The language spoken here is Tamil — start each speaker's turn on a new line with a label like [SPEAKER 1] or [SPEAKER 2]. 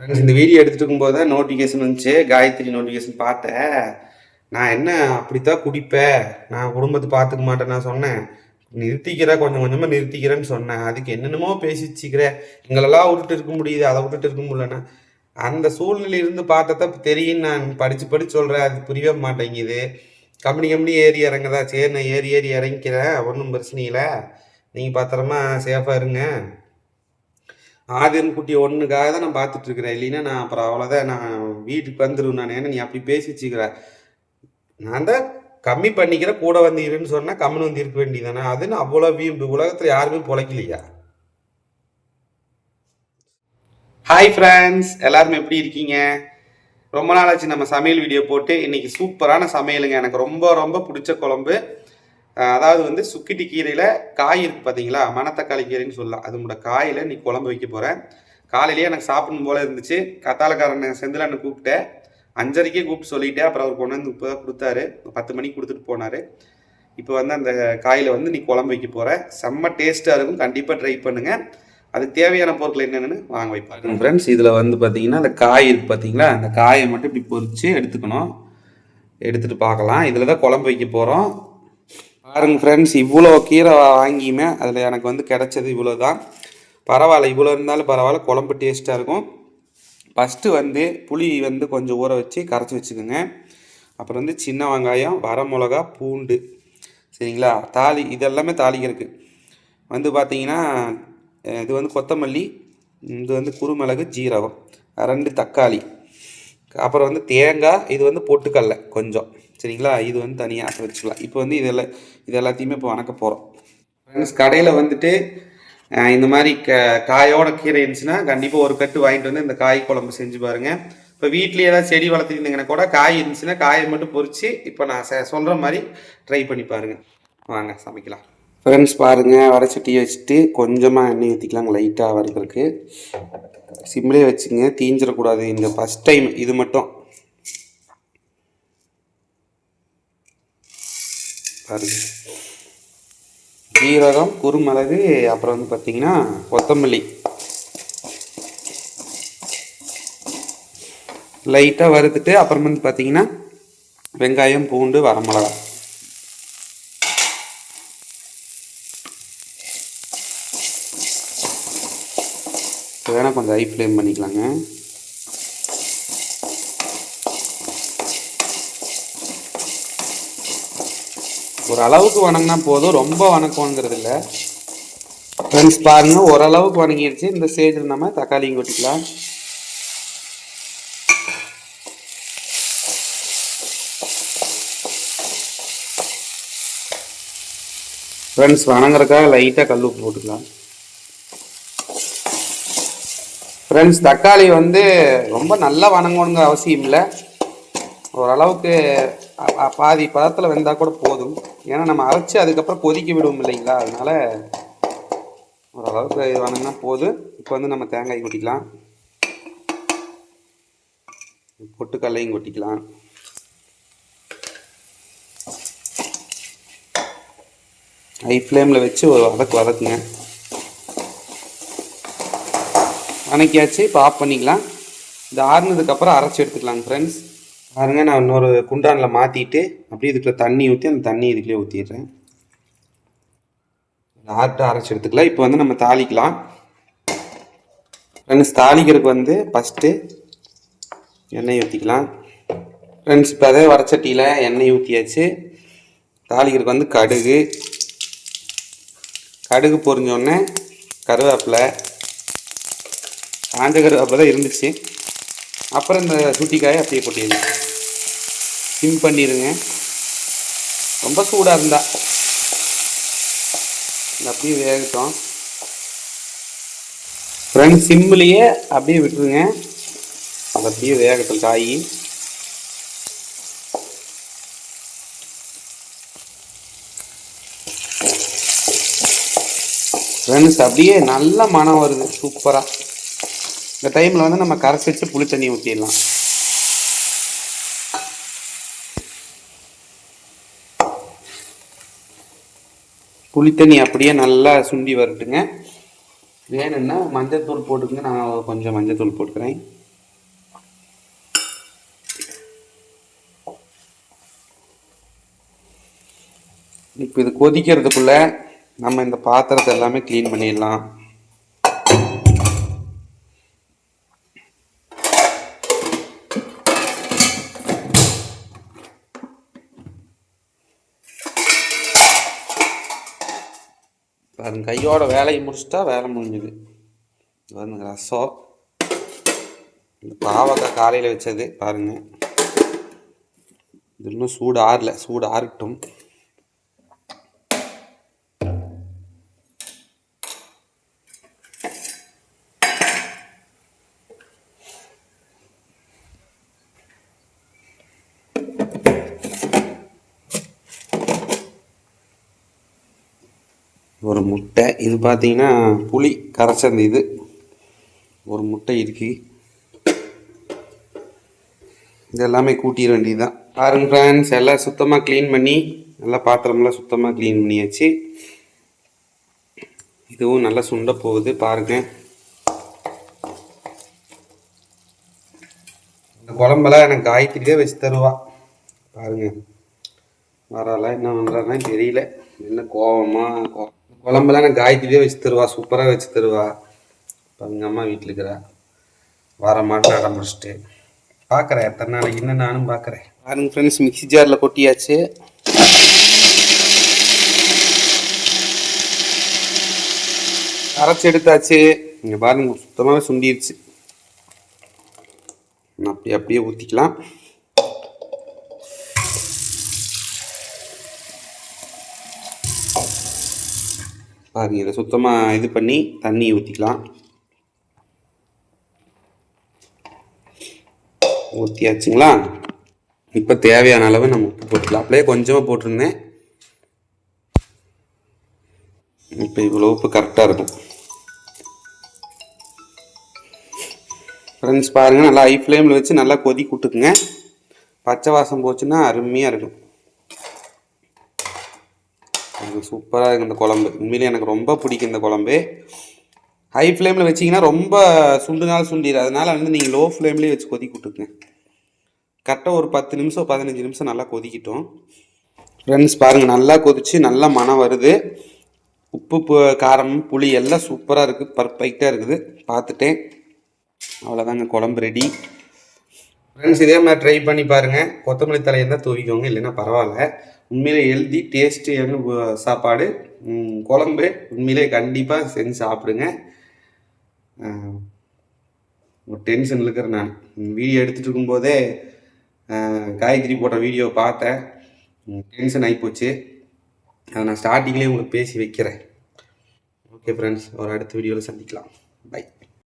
[SPEAKER 1] ஃப்ரெண்ட்ஸ் இந்த வீடியோ எடுத்துகிட்டு இருக்கும்போது தான் நோட்டிஃபிகேஷன் வந்துச்சு. காயத்ரி நோட்டிஃபிகேஷன் பார்த்தேன். நான் என்ன அப்படித்தான் குடிப்பேன். நான் குடும்பத்தை பார்த்துக்க மாட்டேன் நான் சொன்னேன். நிறுத்திக்கிறேன் கொஞ்சம் கொஞ்சமாக நிறுத்திக்கிறேன்னு சொன்னேன். அதுக்கு என்னென்னமோ பேசிச்சுக்கிறேன் எங்களெல்லாம் விட்டுட்டு இருக்க முடியுது அதை விட்டுட்டு இருக்க முடியலன்னா. அந்த சூழ்நிலையிலிருந்து பார்த்தா தெரியும் நான் படித்து படித்து சொல்கிறேன் அது புரியவே மாட்டேங்குது. கம்பெனி கம்பெனி ஏறி இறங்குதா? சரி நான் ஏறி ஏறி இறங்கிக்கிறேன். ஒன்றும் பிரச்சனை இல்லை. நீங்கள் பத்திரமா சேஃபாக இருங்க. ஆதிரன் குட்டி ஒன்றுக்காக தான் நான் பார்த்துட்டு இருக்கிறேன் இல்லைன்னா நான் அப்புறம் அவ்வளோதான் நான் வீட்டுக்கு வந்துடுவேன் நான். ஏன்னா நீ அப்படி பேசி வச்சுக்கிற நான் தான் கம்மி பண்ணிக்கிற கூட வந்தீங்கன்னு சொன்னால் கம்மி வந்து இருக்க வேண்டியதானே அதுன்னு அவ்வளோ வீம்பு. உலகத்தில் யாருமே பிழைக்கலையா? ஹாய் ஃப்ரெண்ட்ஸ் எல்லாரும் எப்படி இருக்கீங்க? ரொம்ப நாள் ஆச்சு நம்ம சமையல் வீடியோ போட்டு. இன்னைக்கு சூப்பரான சமையலுங்க. எனக்கு ரொம்ப ரொம்ப பிடிச்ச குழம்பு. அதாவது வந்து சுக்கிட்டி கீரையில் காய் இருக்குது பார்த்தீங்களா மணத்தக்காளி கீரைன்னு சொல்லலாம். அதோட காயில் நீ குழம்பு வைக்க போகிறேன் காலையிலேயே எனக்கு சாப்பிடணும் போல இருந்துச்சு. கத்தாலக்காரன் செந்திலன்னு கூப்பிட்டேன் அஞ்சரைக்கே கூப்பிட்டு சொல்லிட்டேன். அப்புறம் அவர் கொண்டு வந்து இப்போ தான் கொடுத்தாரு பத்து மணிக்கு கொடுத்துட்டு போனார். இப்போ வந்து அந்த காயில் வந்து நீ குழம்பு வைக்க போகிற செம்ம டேஸ்ட்டாக இருக்கும். கண்டிப்பாக ட்ரை பண்ணுங்கள் அதுக்கு தேவையான பொருட்கள் என்னென்னு வாங்க வைப்பாங்க ஃப்ரெண்ட்ஸ் இதில் வந்து பார்த்தீங்கன்னா அந்த காய் இருக்குது பார்த்தீங்களா அந்த காயை மட்டும் இப்படி பொறிச்சு எடுத்துக்கணும். எடுத்துகிட்டு பார்க்கலாம். இதில் தான் குழம்பு வைக்க போகிறோம் பாருங்க ஃப்ரெண்ட்ஸ் இவ்வளோ கீரை வாங்கியுமே அதில் எனக்கு வந்து கிடச்சது இவ்வளோ தான் பரவாயில்ல இவ்வளோ இருந்தாலும் பரவாயில்ல குழம்பு டேஸ்ட்டாக இருக்கும். ஃபஸ்ட்டு வந்து புளி வந்து கொஞ்சம் ஊற வச்சு கரைச்சி வச்சுக்கோங்க. அப்புறம் வந்து சின்ன வெங்காயம் வரமிளகா பூண்டு. சரிங்களா? தாலி இதெல்லாமே தாளிக்கிறதுக்கு வந்து பார்த்தீங்கன்னா இது வந்து கொத்தமல்லி இது வந்து குருமிளகு ஜீரகம். ரெண்டு தக்காளி. அப்புறம் வந்து தேங்காய் இது வந்து பொட்டுக்கடலை கொஞ்சம். சரிங்களா? இது வந்து தனியாக வச்சுக்கலாம். இப்போ வந்து இதெல்லாம் இது எல்லாத்தையுமே இப்போ வணக்க போகிறோம் ஃப்ரெண்ட்ஸ் கடையில் வந்துட்டு இந்த மாதிரி க காயோட கீரை இருந்துச்சுன்னா கண்டிப்பாக ஒரு கட்டு வாங்கிட்டு வந்து இந்த காய் குழம்பு செஞ்சு பாருங்கள் இப்போ வீட்லேயே ஏதாவது செடி வளர்த்துருந்தீங்கன்னா கூட காய் இருந்துச்சுன்னா காயை மட்டும் பொறிச்சு இப்போ நான் சொல்கிற மாதிரி ட்ரை பண்ணி பாருங்கள் வாங்க சமைக்கலாம். ஃப்ரெண்ட்ஸ் பாருங்கள் வடச்சட்டியை வச்சுட்டு கொஞ்சமாக எண்ணெய் ஊற்றிக்கலாங்க லைட்டாக வறுக்கிறதுக்கு. சிம்லேயே வச்சுங்க தீஞ்சிடக்கூடாது. இந்த ஃபஸ்ட் டைம் இது மட்டும். பாருங்க. ஜீரகம் குறுமிளகு அப்புறம் வந்து பார்த்தீங்கன்னா கொத்தமல்லி. லைட்டாக வறுத்துட்டு அப்புறம் வந்து பார்த்தீங்கன்னா வெங்காயம் பூண்டு வரமிளகா இப்போ வேணால் கொஞ்சம் ஹை ஃப்ளேம் பண்ணிக்கலாங்க. ஒரு அளவுக்கு வணங்கினா போதும். ரொம்ப வணக்கணுங்கிறது இல்லை ஃப்ரெண்ட்ஸ் பாருங்க ஓரளவுக்கு வணங்கிடுச்சு இந்த ஸ்டேஜில் நம்ம தக்காளியும் கொட்டிக்கலாம். ஃப்ரெண்ட்ஸ் வணங்குறதுக்காக லைட்டாக கல் உப்பு போட்டுக்கலாம். ஃப்ரெண்ட்ஸ் தக்காளி வந்து ரொம்ப நல்லா வணங்கணுங்கிற அவசியம் இல்லை. ஓரளவுக்கு பாதி பதத்தில் வெந்தால் கூட போதும். ஏன்னா நம்ம அரைச்சி அதுக்கப்புறம் கொதிக்க விடுவோம் இல்லைங்களா? அதனால் ஓரளவுக்கு இது வணங்கினா போதும். இப்போ வந்து நம்ம தேங்காய் கொட்டிக்கலாம். பொட்டுக்கல்லையும் கொட்டிக்கலாம். ஹை ஃப்ளேமில் வச்சு ஒரு வதக்கு வதக்குங்க. வணக்கியாச்சு இப்போ ஆஃப் பண்ணிக்கலாம். இது ஆறுனதுக்கப்புறம் அரைச்சி எடுத்துக்கலாம் ஃப்ரெண்ட்ஸ் பாருங்கள் நான் இன்னொரு குண்டானில் மாற்றிட்டு அப்படியே இதுக்குள்ள தண்ணி ஊற்றி அந்த தண்ணி இதுக்குள்ளே ஊற்றிடுறேன் ஆட்டு அரைச்சி எடுத்துக்கலாம். இப்போ வந்து நம்ம தாளிக்கலாம். ஃப்ரெண்ட்ஸ் தாளிக்கிறதுக்கு வந்து ஃபஸ்ட்டு எண்ணெய் ஊற்றிக்கலாம் ஃப்ரெண்ட்ஸ் இப்போ அதே வரச்சட்டியில் எண்ணெய் ஊற்றியாச்சு தாளிக்கிறதுக்கு வந்து கடுகு. கடுகு பொரிஞ்சோடனே கருவேப்பிலை காஞ்சகர் அப்போ தான் இருந்துச்சு. அப்புறம் இந்த சுட்டிக்காயை அப்படியே கொட்டிடுங்க சிம் பண்ணிடுங்க. ரொம்ப சூடாக இருந்தா. அப்படியே வேகட்டும். ஃப்ரெண்ட்ஸ் சிம்லேயே அப்படியே விட்டுருங்க. அது அப்படியே வேகட்டும் காய். ஃப்ரெண்ட்ஸ் அப்படியே நல்ல மனம் வருது. சூப்பராக இந்த டைமில் வந்து நம்ம கரைச்சி வச்சு புளி தண்ணி ஊற்றிடலாம் புளி தண்ணி அப்படியே நல்லா சுண்டி வரட்டுங்க. வேணும்னா மஞ்சத்தூள் போட்டுக்கங்க. நான் கொஞ்சம் மஞ்சத்தூள் போட்டுக்கிறேன். இப்போ இது கொதிக்கிறதுக்குள்ளே நம்ம இந்த பாத்திரத்தை எல்லாமே க்ளீன் பண்ணிடலாம். பாருங்க கையோட வேலையை முடிச்சிட்டா வேலை முடிஞ்சுது. பாருங்க ரசம். இந்த பாவக்காய் காலையில் வச்சது பாருங்கள் இது இன்னும் சூடு ஆறல சூடு ஆறட்டும். ஒரு முட்டை. இது பார்த்தீங்கன்னா புளி கரைச்சந்த இது. ஒரு முட்டை இருக்கு. இது எல்லாமே கூட்டிட வேண்டியது தான் பாருங்க ஃப்ரெண்ட்ஸ் எல்லாம் சுத்தமாக க்ளீன் பண்ணி நல்லா பாத்திரமெல்லாம் சுத்தமாக க்ளீன் பண்ணியாச்சு. இதுவும் நல்லா சுண்ட போகுது பாருங்க. இந்த குழம்பெல்லாம் எனக்கு காய்கறியே வச்சு தருவா. பாருங்க. வரால என்ன பண்ணுறாருன்னு தெரியல. என்ன கோவமா குழம்புலாம் நான் எனக்கு காயத்ரியே வச்சு தருவா சூப்பராக வச்சு தருவா. இப்போ எங்கள் அம்மா வீட்டில் இருக்கிறா. வர மாட்டேன் அடம் முடிச்சுட்டு பார்க்குறேன் எத்தனை நாளைக்கு இன்னும் நானும் பார்க்குறேன் பாருங்க ஃப்ரெண்ட்ஸ் மிக்சி ஜாரில் கொட்டியாச்சு. அரைச்சி எடுத்தாச்சு. இங்கே பாருங்க சுத்தமாகவே சுண்டிருச்சு. நான் அப்படியே அப்படியே ஊற்றிக்கலாம் பாருங்க இதை சுத்தமாக இது பண்ணி தண்ணி ஊற்றிக்கலாம் ஊற்றியாச்சுங்களா இப்போ தேவையான அளவு நம்ம உப்பு போட்டுக்கலாம். அப்படியே கொஞ்சமாக போட்டிருந்தேன். இப்போ இவ்வளோ உப்பு கரெக்டாக இருக்கும். ஃப்ரெண்ட்ஸ் பாருங்கள் நல்லா ஹை ஃப்ளேமில் வச்சு நல்லா கொதி விட்டுக்குங்க பச்சை வாசம் போச்சுன்னா அருமையாக இருக்கும். எனக்கு சூப்பராக இருக்குது இந்த குழம்பு. உண்மையிலே எனக்கு ரொம்ப பிடிக்கும் இந்த குழம்பு. ஹை ஃப்ளேமில் வச்சிங்கன்னா ரொம்ப சுண்டுனாலும் சுண்டிடு அதனால் வந்து நீங்கள் லோ ஃப்ளேம்லேயே வச்சு கொதிக்க விட்டுக்குங்க கரெக்டாக ஒரு பத்து நிமிஷம் பதினஞ்சு நிமிஷம் நல்லா கொதிக்கிட்டோம். ஃப்ரெண்ட்ஸ் பாருங்கள் நல்லா கொதிச்சு நல்லா மனம் வருது. உப்பு பு- காரம் புளி எல்லாம் சூப்பராக இருக்குது பர்ஃபெக்டாக இருக்குது. பார்த்துட்டேன். அவ்வளோதாங்க குழம்பு ரெடி ஃப்ரெண்ட்ஸ் இதே மாதிரி ட்ரை பண்ணி பாருங்கள் கொத்தமல்லி தலையை தான் தூவிக்கோங்க. இல்லைன்னா பரவாயில்ல. உண்மையிலே ஹெல்தி டேஸ்டியான சாப்பாடு. குழம்பு. உண்மையிலே கண்டிப்பாக செஞ்சு சாப்பிடுங்க. ஒரு டென்ஷன் இருக்கிறேன் நான். வீடியோ எடுத்துகிட்டு இருக்கும்போதே காயத்ரி போட்ட வீடியோ பார்த்தேன். டென்ஷன் ஆகிப்போச்சு அதை நான் ஸ்டார்டிங்லேயே உங்களுக்கு பேசி வைக்கிறேன். ஓகே ஃப்ரெண்ட்ஸ் ஒரு அடுத்த வீடியோவில் சந்திக்கலாம். பை